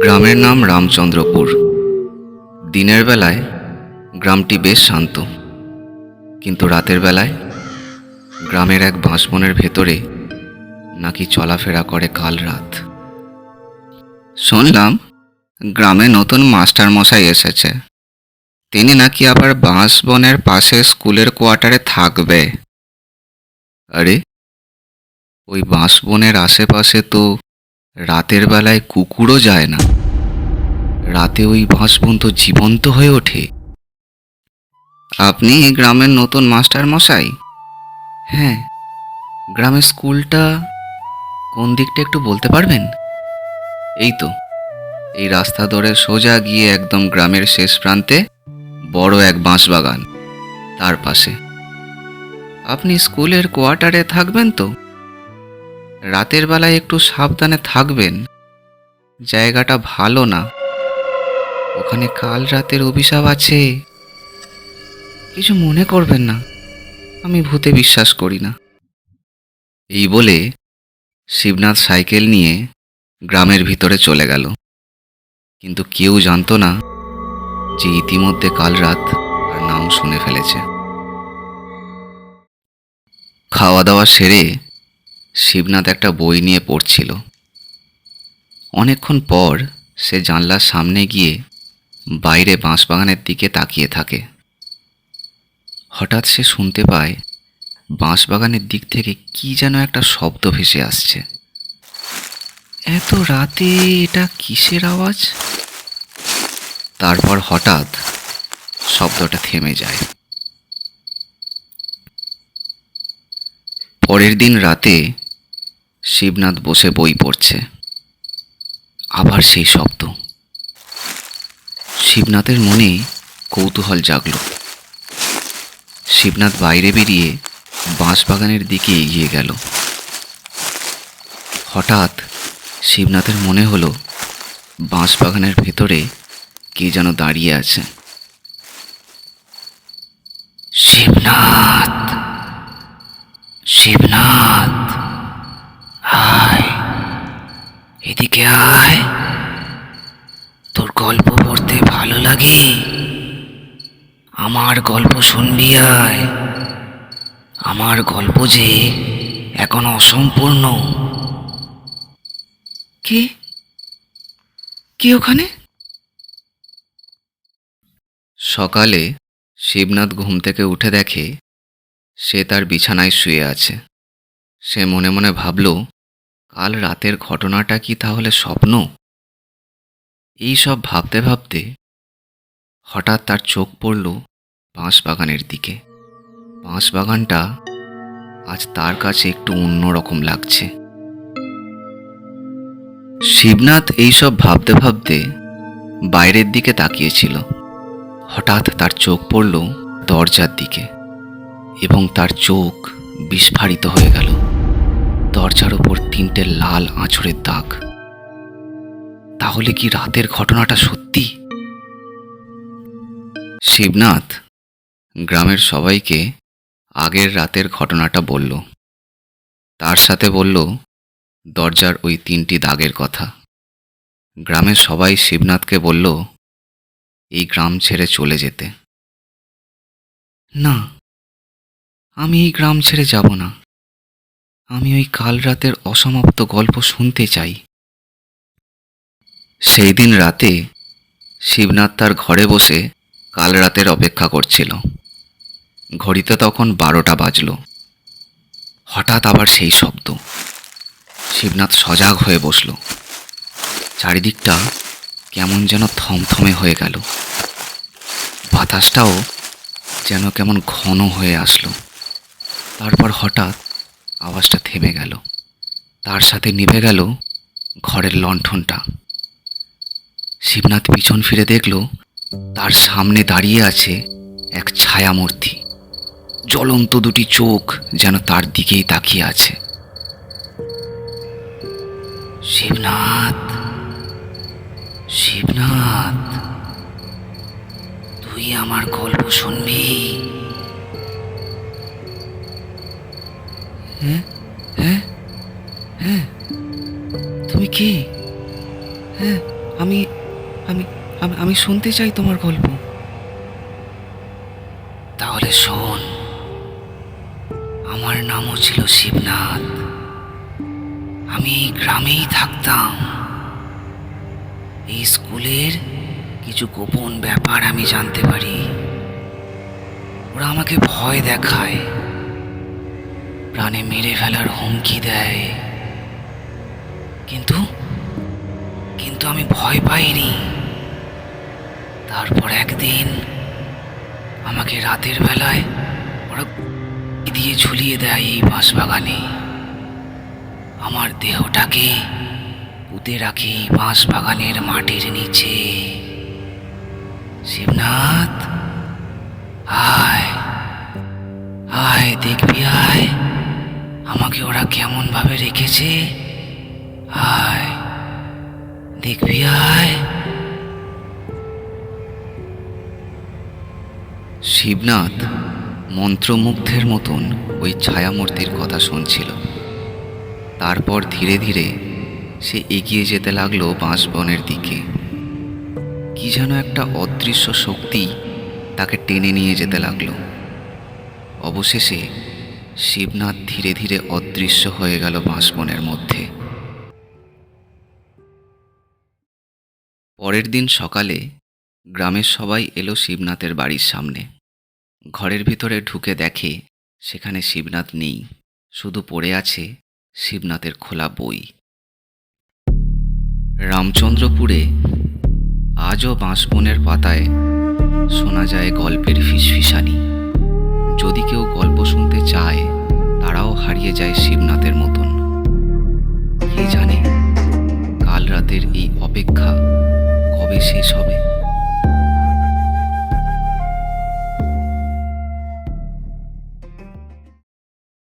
গ্রামের নাম রামচন্দ্রপুর। দিনের বেলায় গ্রামটি বেশ শান্ত। কিন্তু রাতের বেলায় গ্রামের এক বাঁশবনের ভেতরে নাকি চলাফেরা করে কাল রাত। শুনলাম গ্রামে নতুন মাস্টার মশাই এসেছে। তিনি নাকি আবার বাঁশবনের পাশে স্কুলের কোয়ার্টারে থাকবে। আরে, ওই বাঁশবনের আশেপাশে তো রাতের বেলায় কুকুরও যায় না। রাতে ওই বাঁশবন তো জীবন্ত হয়ে ওঠে। আপনি গ্রামের নতুন মাস্টার মশাই হ্যাঁ গ্রামের স্কুলটা কোন দিকটা একটু বলতে পারবেন? এই তো, এই রাস্তা ধরে সোজা গিয়ে একদম গ্রামের শেষ প্রান্তে বড় এক বাঁশবাগান, তার পাশে। আপনি স্কুলের কোয়ার্টারে থাকবেন তো? রাতের বেলায় একটু সাবধানে থাকবেন। জায়গাটা ভালো না। ওখানে কাল রাতের অভিশাপ আছে। কিছু মনে করবেন না। আমি ভূতে বিশ্বাস করি না। এই বলে শিবনাথ সাইকেল নিয়ে গ্রামের ভিতরে চলে গেল। কিন্তু কেউ জানতো না যে ইতিমধ্যে কাল রাত তার নাম শুনে ফেলেছে। খাওয়া দাওয়া সেরে শিবনাথ একটা বই নিয়ে পড়ছিল। অনেকক্ষণ পর সে জানলার সামনে গিয়ে বাইরে বাঁশবাগানের দিকে তাকিয়ে থাকে। হঠাৎ সে শুনতে পায় বাঁশবাগানের দিক থেকে কি যেন একটা শব্দ ভেসে আসছে। এত রাতে এটা কিসের আওয়াজ? তারপর হঠাৎ শব্দটা থেমে যায়। পরের দিন রাতে শিবনাথ বসে বই পড়ছে। আবার সেই শব্দ। শিবনাথের মনে কৌতূহল জাগল। শিবনাথ বাইরে বেরিয়ে বাঁশবাগানের দিকে এগিয়ে গেল। হঠাৎ শিবনাথের মনে হলো, বাঁশবাগানের ভেতরে কে যেন দাঁড়িয়ে আছে। শিবনাথ! শিবনাথ! আয়। এদিকে আয়। তোর গল্প পড়তে ভালো লাগে। আমার গল্প শুনবি আয়। আমার গল্প যে এখন অসম্পূর্ণ। কে? কে ওখানে? সকালে শিবনাথ ঘুম থেকে উঠে দেখে সে তার বিছানায় শুয়ে আছে। সে মনে মনে ভাবল কাল রাতের ঘটনাটা কি তাহলে স্বপ্ন? এই সব ভাবতে ভাবতে হঠাৎ তার চোখ পড়ল বাঁশবাগানের দিকে। বাঁশবাগানটা আজ তার কাছে একটু অন্যরকম লাগছে। শিবনাথ এইসব ভাবতে ভাবতে বাইরের দিকে তাকিয়েছিল। হঠাৎ তার চোখ পড়ল দরজার দিকে এবং তার চোখ বিস্ফারিত হয়ে গেল। দরজার ওপর তিনটে লাল আঁচড়ের দাগ। তাহলে কি রাতের ঘটনাটা সত্যি? শিবনাথ গ্রামের সবাইকে আগের রাতের ঘটনাটা বলল। তার সাথে বলল, দরজার ওই তিনটি দাগের কথা। গ্রামের সবাই শিবনাথকে বলল, এই গ্রাম ছেড়ে চলে যেতে। না, আমি এই গ্রাম ছেড়ে যাব না। আমি ওই কাল রাতের অসমাপ্ত গল্প শুনতে চাই। সেই দিন রাতে শিবনাথ তার ঘরে বসে কাল রাতের অপেক্ষা করছিল। ঘড়িতে তখন বারোটা বাজল। হঠাৎ আবার সেই শব্দ। শিবনাথ সজাগ হয়ে বসল। চারিদিকটা কেমন যেন থমথমে হয়ে গেল। বাতাসটাও যেন কেমন ঘন হয়ে আসলো। তারপর হঠাৎ আওয়াজটা থেমে গেল। তার সাথে নিভে গেল ঘরের লণ্ঠনটা। শিবনাথ পিছন ফিরে দেখল তার সামনে দাঁড়িয়ে আছে এক ছায়ামূর্তি। জ্বলন্ত দুটি চোখ যেন তার দিকেই তাকিয়ে আছে। শিবনাথ শিবনাথ, তুই আমার গল্প শুনবি হ্যাঁ হ্যাঁ হ্যাঁ তুমি কি? হ্যাঁ আমি আমি আমি শুনতে চাই তোমার গল্প। তাহলে শোন, আমার নামও ছিল শিবনাথ। আমি গ্রামেই থাকতাম। এই স্কুলের কিছু গোপন ব্যাপার আমি জানতে পারি। ওরা আমাকে ভয় দেখায়, প্রাণে মেরে ফেলার হুমকি দেয়। কিন্তু কিন্তু আমি ভয় পাইনি। তারপর একদিন আমাকে রাতের বেলায় ওরা দিয়ে ঝুলিয়ে দেয় এই বাঁশবাগানে। আমার দেহটাকে পুঁতে রাখে বাঁশবাগানের মাটির নিচে। শিবনাথ, আয় আয়, দেখবি, আয়। আমাকে ওরা কেমন ভাবে রেখেছে? আয়, দেখবি, আয়। শিবনাথ মন্ত্রমুগ্ধের মতন ওই ছায়ামূর্তির কথা শুনছিল। তারপর ধীরে ধীরে সে এগিয়ে যেতে লাগল বাঁশবনের দিকে। কি যেন একটা অদৃশ্য শক্তি তাকে টেনে নিয়ে যেতে লাগল। অবশেষে শিবনাথ ধীরে ধীরে অদৃশ্য হয়ে গেল বাঁশবনের মধ্যে। পরের দিন সকালে গ্রামের সবাই এলো শিবনাথের বাড়ির সামনে। ঘরের ভিতরে ঢুকে দেখে সেখানে শিবনাথ নেই, শুধু পড়ে আছে শিবনাথের খোলা বই। রামচন্দ্রপুরে আজও বাঁশবনের পাতায় শোনা যায় গল্পের ফিসফিসানি। যদি কেউ গল্প শুনতে চায়, তারাও হারিয়ে যায় শিবনাথের মতন।